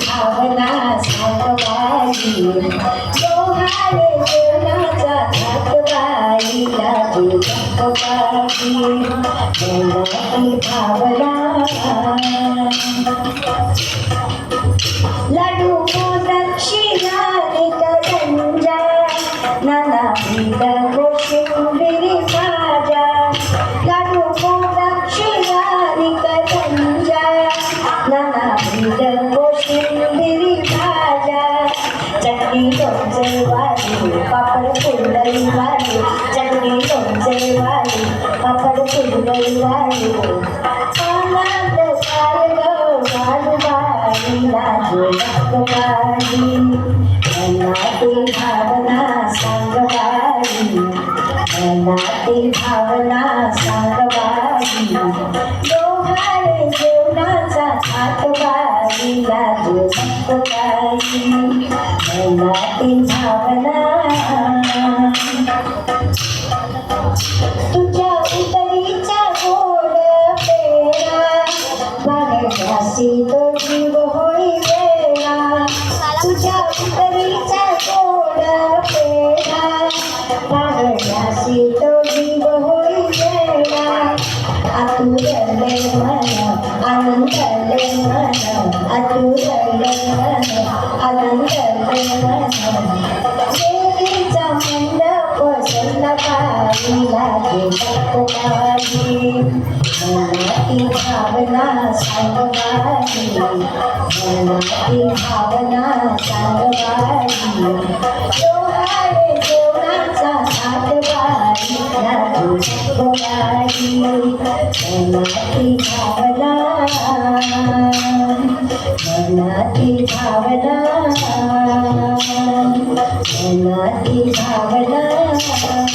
ভাবনা সবাই তোহারে নাচা থাকবাই লাগে থাকবাই ভাবনা লাডু कोशिंबिरी भाज्या. चटणी लोणचे वाली पापड फुलई वाली. चटणी लोणचे वाली पापड फुलई वाली. भावना सांगवाडी भावना सांग तुझ्या उतरीचा गोड पेरा बघण्यासी तो जीव होई वेळा. तुझ्या उतरीचा गोड पेरा बघण्यासी तो जीव होई वेळा आतुरले मन आनंदले मन आतुरले मन आनंदले मन देवीचा मंडप संध्याकाळीला गेली मनातील भावना सांगवाडी मनातील भावना सांगवाडी डोहाळे जेवणाचा हातवाडी लागवाडी भावना मनातील भावना मनातील भावना